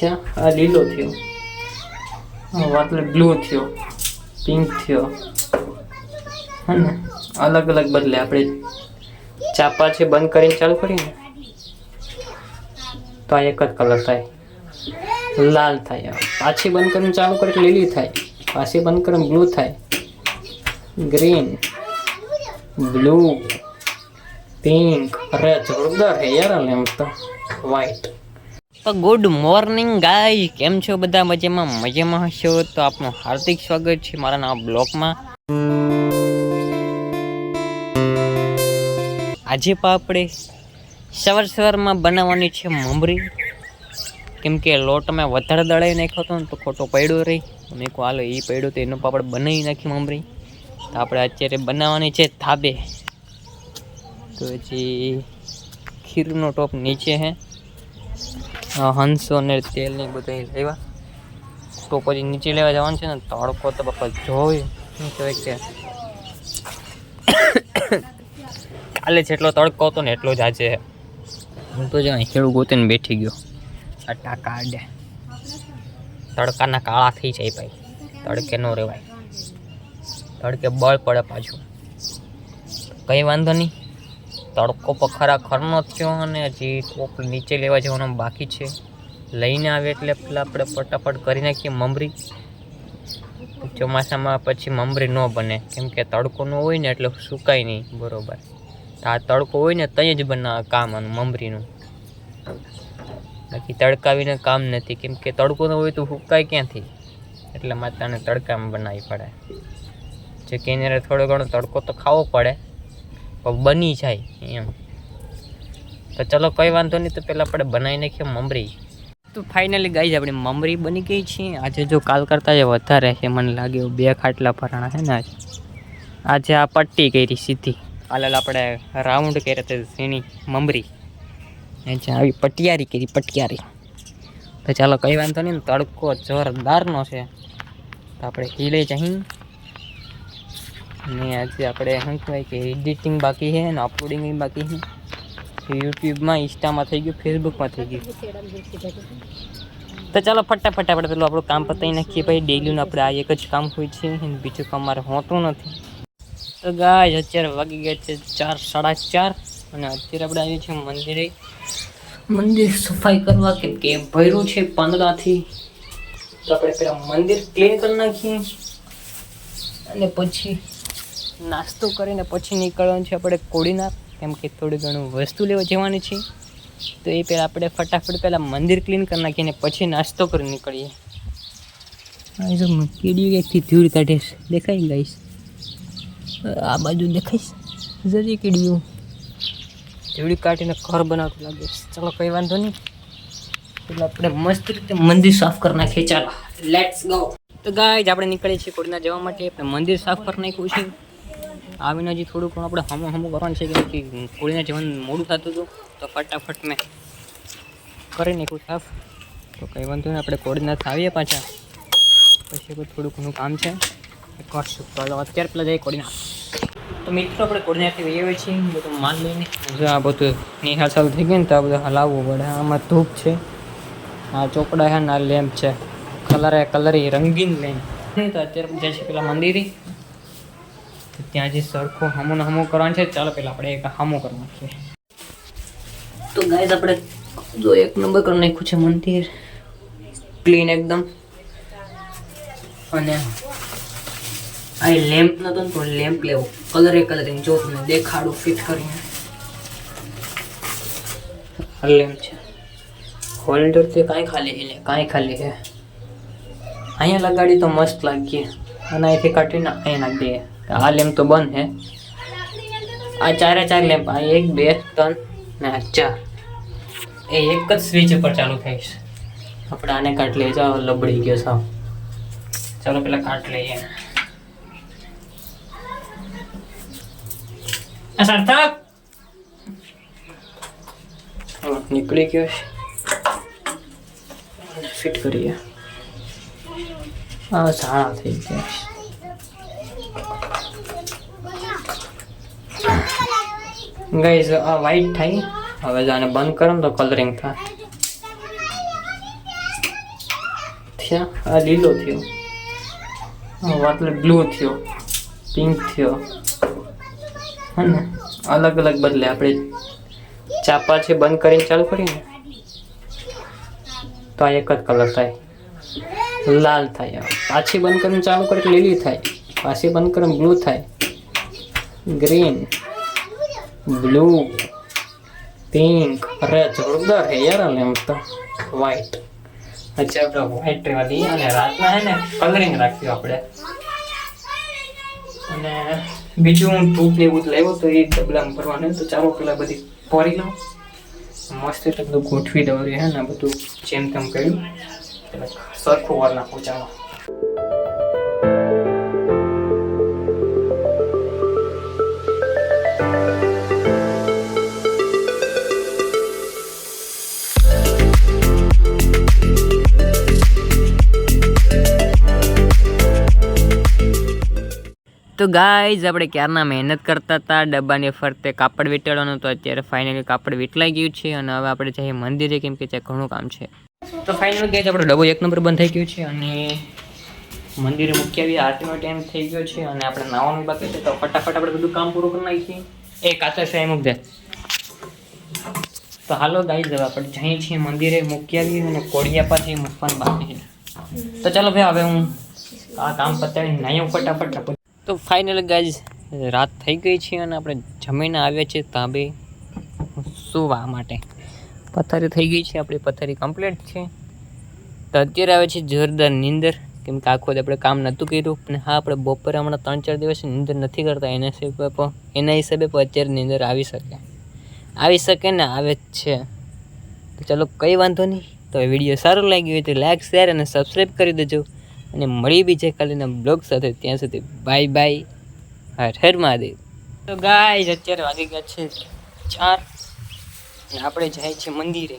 છે આ લીલો થયો. વાતલે બ્લુ થયો. પિંક થયો. હે ને અલગ અલગ બદલે આપણે ચાપા છે બંધ કરીને ચાલુ કરીએ ને, તો આ એક જ કલર થાય. લાલ થાય પાછી બંધ કરીને ચાલુ કરી એટલે લીલી થાય. પાછી બંધ કરીને બ્લુ થાય. ગ્રીન બ્લુ પિંક અરે જોરદાર હે યાર એમ તો. વ્હાઈટ તો ગુડ મોર્નિંગ ગાય કેમ છો બધા? મજામાં મજામાં હશો? તો આપનું હાર્દિક સ્વાગત છે મારા નવા બ્લોગમાં. આજે પણ આપણે સવાર સવારમાં બનાવવાની છે મમરી. કેમ કે લોટ મેં વધારે દળાઈ નાખ્યો હતો ને તો ખોટો પડ્યો રહી. મેં કહું, હાલો એ પડ્યો તો એનો પાપડ બનાવી નાખી મમરી. તો આપણે અત્યારે બનાવવાની છે થાબે તો પછી ખીરનો ટોપ નીચે આ હંસો ને તેલ ને બધું લેવા તો પછી નીચે લેવા જવાનું છે ને, તડકો તો બાપા જોઈ શું કહેવાય કે? કાલે જેટલો તડકો હતો ને એટલો જ આજે. હું તો જ્યાં ખેડૂત ગોતીને બેઠી ગયો. આ કાઢે તડકાના કાળા થઈ જાય ભાઈ. તડકે ન રહેવાય તડકે બળ પડે પાછું. કંઈ વાંધો નહીં. તડકો પખારા ખરનો થયો અને હજી ટોપ નીચે લેવા જવાનું બાકી છે. લઈને આવે એટલે પેલા આપણે ફટાફટ કરી નાખીએ મમરી. ચોમાસામાં પછી મમરી ન બને. કેમ કે તડકો ન હોય ને એટલે સુકાય નહીં. બરોબર. આ તડકો હોય ને ત્યાં જ બનાવે કામ આનું મમરીનું. બાકી તડકાવીને કામ નથી. કેમ કે તડકો ન હોય તો સુકાય ક્યાંથી? એટલે માતાને તડકામાં બનાવી પડે જે કેનેરે થોડો ઘણો તડકો તો ખાવો પડે. બની જાય એમ. તો ચલો કંઈ વાંધો નહીં, તો પહેલાં આપણે બનાવી નાખીએ મમરી. તો ફાઇનલી ગાઈ આપણી મમરી બની ગઈ છે. આજે જો કાલ કરતાં જે વધારે છે, મને લાગે બે ખાટલા પરાણા છે ને આજે. આજે આ પટ્ટી કરી સીધી. કાલે આપણે રાઉન્ડ કર્યા તે ઝીણી મમરી. આજે આવી પટિયારી કરી, પટિયારી. તો ચાલો કંઈ વાંધો નહીં, તડકો જોરદારનો છે. તો આપણે હીલે જઈ ને આજે આપણે શું કહેવાય કે એડિટિંગ બાકી છે અને અપલોડિંગ બાકી છે. યુટ્યુબમાં, ઇન્સ્ટામાં થઈ ગયું, ફેસબુકમાં થઈ ગયું. તો ચાલો ફટાફટ આપણે પેલું આપણું કામ પતાવી નાખીએ. ભાઈ ડેલીનું આપણે આ એક જ કામ હોય છે અને બીજું કામ મારે હોતું નથી. તો ગાય અત્યારે વાગી ગયા છે ચાર, સાડા ચાર. અને અત્યારે આપણે આવીએ છીએ મંદિરે. મંદિર સફાઈ કરવા કેમ કે ભર્યું છે પાંદડાથી. તો આપણે પેલા મંદિર ક્લીન કરી નાખીએ. અને પછી નાસ્તો કરીને પછી નીકળવાનું છે આપણે કોડીનાર. કેમ કે થોડું ઘણું વસ્તુ લેવા જવાની છે. તો એ પહેલાં આપણે ફટાફટ પહેલાં મંદિર ક્લીન કરી નાખીને પછી નાસ્તો કરી નીકળીએ. આ જો કીડીઓ એકથી ધૂળ કાઢે છે. દેખાય ગાઈશ આ બાજુ દેખાઈશ જરી કીડીઓ. ધૂળ કાઢીને ઘર બનાવતું લાગે ચાલો ચલો કંઈ વાંધો નહીં. એટલે આપણે મસ્ત રીતે મંદિર સાફ કરી નાખીએ. ચાલો લેટ્સ ગો તો ગાય આપણે નીકળીએ છીએ કોડીના જવા માટે. આપણે મંદિર સાફ કરી નાખ્યું છે. આવીને હજી થોડું ઘણું આપણે હમું હમું કરવાનું છે, કેમ કે કોળીને જીવન મોડું થતું હતું, તો ફટાફટ મેં કરી નાખ્યું સાફ. તો કંઈ વાંધો નહીં, આપણે કોડીનાથ આવીએ પાછા. પછી કોઈ થોડું ઘણું કામ છે. કરશું તો અત્યારે પેલા જઈએ કોળીના તો મિત્રો, આપણે કોડીનાથથી વહીએ છીએ. બધું માલ લઈને. જો આ બધું નિહાળ ચાલુ થઈ ગયું ને, તો આ બધું હલાવવું પડે. આમાં ધૂપ છે. આ ચોપડા છે ને, આ લેમ્પ છે. કલર એ કલર રંગીન લેમ્પ. તો અત્યારે જાય છે પેલા મંદિરે. ત્યાં જે સરખો હમો ને હમો કરવાનું છે, ચાલો પહેલાં આપણે એક હમો કરી નાખીએ. તો ગાઈઝ આપણે જો એક નંબર કરી નાખ્યું છે, મંદિર. ક્લીન એકદમ. અને આ લેમ્પ નતો ને તો લેમ્પ લેવો. કલર કલરિંગ જો તમને દેખાડું ફિટ કરીને. આ લેમ્પ છે. હોલ્ડર તે કાંઈ ખાલી છે, કાંઈ ખાલી છે. અહીંયા લગાડી તો મસ્ત લાગીએ. અને અહીંથી કાઢીને અહીંયા નાખી દઈએ. આ લેમ્પ તો બંધ હે. આ ચારે ચાર લેમ્પ આ એક બે ત્રણ ને આ ચાર. એ એક જ સ્વિચ ઉપર ચાલુ થાય છે. આપણે આને કાટ લઈએ. જાઓ લબડી ગયો સાવ. ચાલો પેલા કાટ લઈએ. આ સાર્થક! નીકળી ગયો છે. ફિટ કરીએ. આ સારા થઈ ગયા છે. ગાઈઝ આ વ્હાઈટ થાય હવે આને બંધ કરો તો કલરિંગ થાય. આ લીલો થયો. એટલે બ્લુ થયો. પિંક થયો. હે ને અલગ અલગ બદલે આપણે ચાપા છે બંધ કરીને ચાલુ કરીએ ને, તો આ એક જ કલર થાય. લાલ થાય. પાછી બંધ કરીને ચાલુ કરીએ લીલી થાય. પાછી બંધ કરીને બ્લુ થાય. ગ્રીન બ્લુ પિંક અરે જોરદાર હે યાર આને એમ તો. વ્હાઈટ અચ્છા આપણે વ્હાઈટ રહેવા દઈએ અને રાતના હે ને કલરિંગ રાખ્યું આપણે. અને બીજું હું ધૂપ ને એવું લાવ્યો તો એ ડબલામાં ભરવાનું તો ચાલો પેલા બધી ભરી લઉં. મસ્ત એટલે બધું ગોઠવી દઉં હે ને બધું જેમ તેમ કર્યું. સરખું વાર નાખું ચાલો. તો ગાઈઝ આપણે ક્યારના મહેનત કરતા હતા? ડબ્બાની ફરતે કાપડ વીંટાળવાનું તો અત્યારે ફાઇનલી કાપડ વીંટલાઈ ગયું છે અને હવે આપણે જઈએ મંદિરે, કેમ કે ત્યાં ઘણું કામ છે. તો ફાઇનલ ગાઈઝ આપણો ડબ્બો એક નંબર બંધ થઈ ગયો છે અને મંદિરે મૂકી આવી આરતીનો ટાઈમ થઈ ગયો છે અને આપણે નાવાનું બાકી છે. તો ફટાફટ આપણે બધું કામ પૂરું કરી નાખીએ. એ કાચા છે એમ દે. તો હાલો ગાઈઝ હવે આપણે જઈએ છીએ મંદિરે. મૂકી આવીએ અને કોડિયા પાછી મૂકવાનું બાકી છે. તો ચાલો ભાઈ, હવે હું આ કામ પતાવીને નાહ્યો ફટાફટ. તો ફાઇનલ ગાઈઝ, રાત થઈ ગઈ છે અને આપણે જમીને આવ્યા છીએ તાંબે સુવા માટે. પથારી થઈ ગઈ છે, આપણી પથારી કમ્પ્લીટ છે. તો અત્યારે આવે છે જોરદાર નીંદર, કેમ કે આખો આપણે કામ નહોતું કર્યું. અને હા, આપણે બપોરે હમણાં ત્રણ ચાર દિવસ નીંદર નથી કરતા, એના હિસાબે પણ એના હિસાબે પણ અત્યારે નીંદર આવી શકે. આવી શકે ને આવે જ છે. તો ચાલો, કંઈ વાંધો નહીં. તો વીડિયો સારો લાગ્યો હોય તો લાઈક, શેર અને સબસ્ક્રાઈબ કરી દેજો. અને મળી બીજે કાલીના બ્લોગ સાથે ત્યાં સુધી બાય બાય. હર હર મહાદેવ. તો ગાય અત્યારે વાગી ગયા છે ચાર. અને આપણે જાય છે મંદિરે.